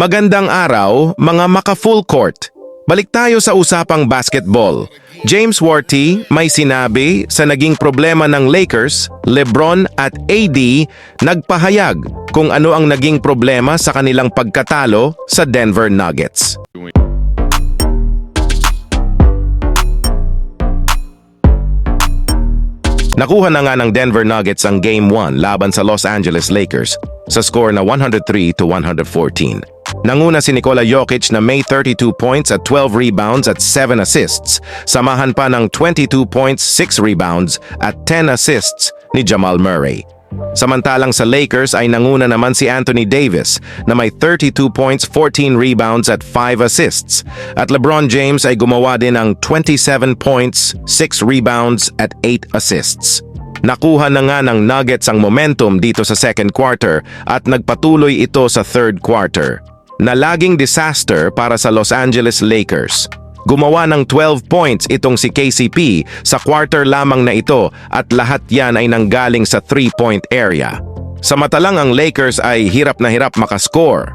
Magandang araw, mga maka-full court. Balik tayo sa usapang basketball. James Worthy may sinabi sa naging problema ng Lakers, LeBron at AD nagpahayag kung ano ang naging problema sa kanilang pagkatalo sa Denver Nuggets. Nakuha na nga ng Denver Nuggets ang Game 1 laban sa Los Angeles Lakers sa score na 103 to 114. Nanguna si Nikola Jokic na may 32 points at 12 rebounds at 7 assists, samahan pa ng 22 points, 6 rebounds at 10 assists ni Jamal Murray. Samantalang sa Lakers ay nanguna naman si Anthony Davis na may 32 points, 14 rebounds at 5 assists. At LeBron James ay gumawa din ng 27 points, 6 rebounds at 8 assists. Nakuha na nga ng Nuggets ang momentum dito sa second quarter at nagpatuloy ito sa third quarter na laging disaster para sa Los Angeles Lakers. Gumawa ng 12 points itong si KCP sa quarter lamang na ito at lahat yan ay nanggaling sa 3-point area. Sa mata lang ang Lakers ay hirap na hirap makascore.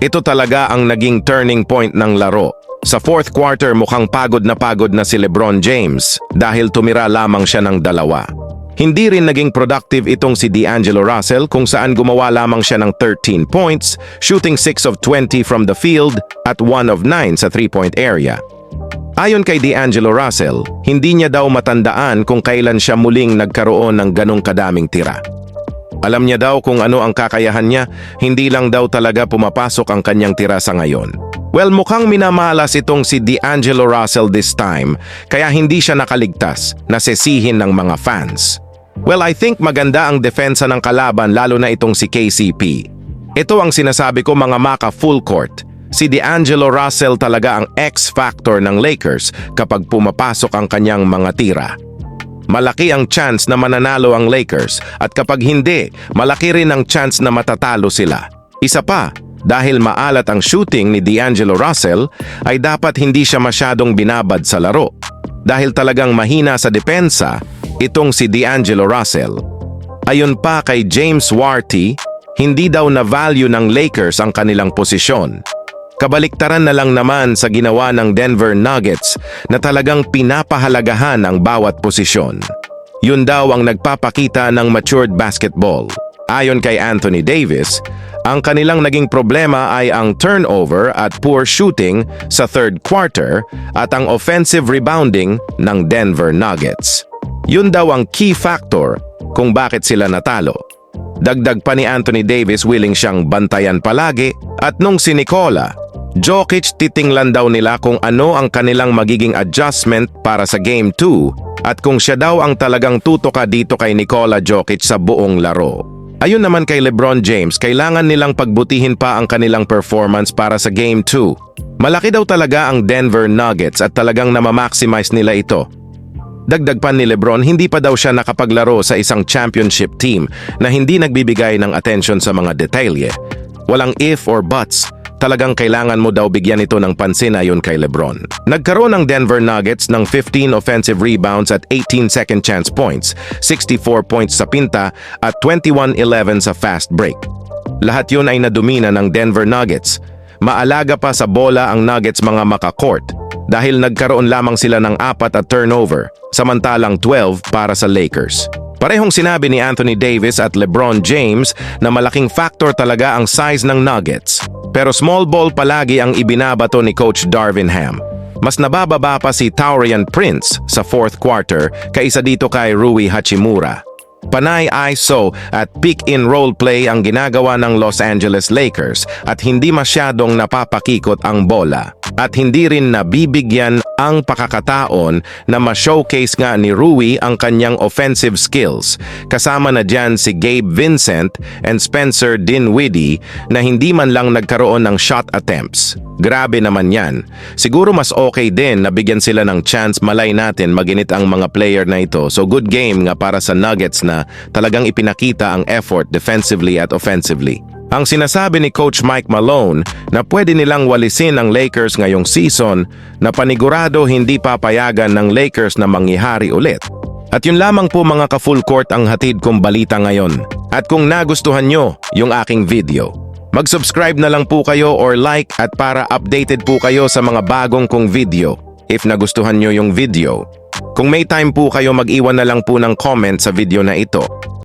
Ito talaga ang naging turning point ng laro. Sa fourth quarter mukhang pagod na pagod na si Lebron James dahil tumira lamang siya ng dalawa. Hindi rin naging productive itong si D'Angelo Russell kung saan gumawa lamang siya ng 13 points, shooting 6 of 20 from the field at 1 of 9 sa 3-point area. Ayon kay D'Angelo Russell, hindi niya daw matandaan kung kailan siya muling nagkaroon ng ganong kadaming tira. Alam niya daw kung ano ang kakayahan niya, hindi lang daw talaga pumapasok ang kanyang tira sa ngayon. Well, mukhang minamalas itong si D'Angelo Russell this time, kaya hindi siya nakaligtas na sesihin ng mga fans. Well, I think maganda ang depensa ng kalaban lalo na itong si KCP. Ito ang sinasabi ko mga maka full court. Si D'Angelo Russell talaga ang X-factor ng Lakers kapag pumapasok ang kanyang mga tira. Malaki ang chance na mananalo ang Lakers at kapag hindi, malaki rin ang chance na matatalo sila. Isa pa, dahil maalat ang shooting ni D'Angelo Russell, ay dapat hindi siya masyadong binabad sa laro. Dahil talagang mahina sa depensa, itong si D'Angelo Russell. Ayon pa kay James Worthy, hindi daw na value ng Lakers ang kanilang posisyon. Kabaliktaran na lang naman sa ginawa ng Denver Nuggets na talagang pinapahalagahan ang bawat posisyon. Yun daw ang nagpapakita ng matured basketball. Ayon kay Anthony Davis, ang kanilang naging problema ay ang turnover at poor shooting sa third quarter at ang offensive rebounding ng Denver Nuggets. Yun daw ang key factor kung bakit sila natalo. Dagdag pa ni Anthony Davis willing siyang bantayan palagi at nung si Nicola, Jokic titinglan daw nila kung ano ang kanilang magiging adjustment para sa Game 2 at kung siya daw ang talagang tutoka dito kay Nikola Jokic sa buong laro. Ayun naman kay LeBron James, kailangan nilang pagbutihin pa ang kanilang performance para sa Game 2. Malaki daw talaga ang Denver Nuggets at talagang namamaximize nila ito. Dagdag pa ni Lebron, hindi pa daw siya nakapaglaro sa isang championship team na hindi nagbibigay ng atensyon sa mga detalye. Walang if or buts, talagang kailangan mo daw bigyan ito ng pansin ayon kay Lebron. Nagkaroon ng Denver Nuggets ng 15 offensive rebounds at 18 second chance points, 64 points sa pinta at 21-11 sa fast break. Lahat yun ay nadumina ng Denver Nuggets. Maalaga pa sa bola ang Nuggets mga makakort dahil nagkaroon lamang sila ng apat at turnover, samantalang 12 para sa Lakers. Parehong sinabi ni Anthony Davis at LeBron James na malaking factor talaga ang size ng Nuggets. Pero small ball palagi ang ibinabato ni Coach Darvin Ham. Mas nabababa pa si Taurian Prince sa fourth quarter kaysa dito kay Rui Hachimura. Panay ISO at pick-in-roll play ang ginagawa ng Los Angeles Lakers at hindi masyadong napapakikot ang bola. At hindi rin nabibigyan ang pakakataon na ma-showcase nga ni Rui ang kanyang offensive skills. Kasama na dyan si Gabe Vincent and Spencer Dinwiddie na hindi man lang nagkaroon ng shot attempts. Grabe naman yan. Siguro mas okay din na bigyan sila ng chance malay natin maginit ang mga player na ito. So good game nga para sa Nuggets na talagang ipinakita ang effort defensively at offensively. Ang sinasabi ni Coach Mike Malone na pwede nilang walisin ang Lakers ngayong season na panigurado hindi papayagan ng Lakers na mangyihari ulit. At yun lamang po mga ka-full court ang hatid kong balita ngayon. At kung nagustuhan nyo yung aking video, Mag-subscribe na lang po kayo or like at para updated po kayo sa mga bagong kong video if nagustuhan nyo yung video. Kung may time po kayo mag-iwan na lang po ng comment sa video na ito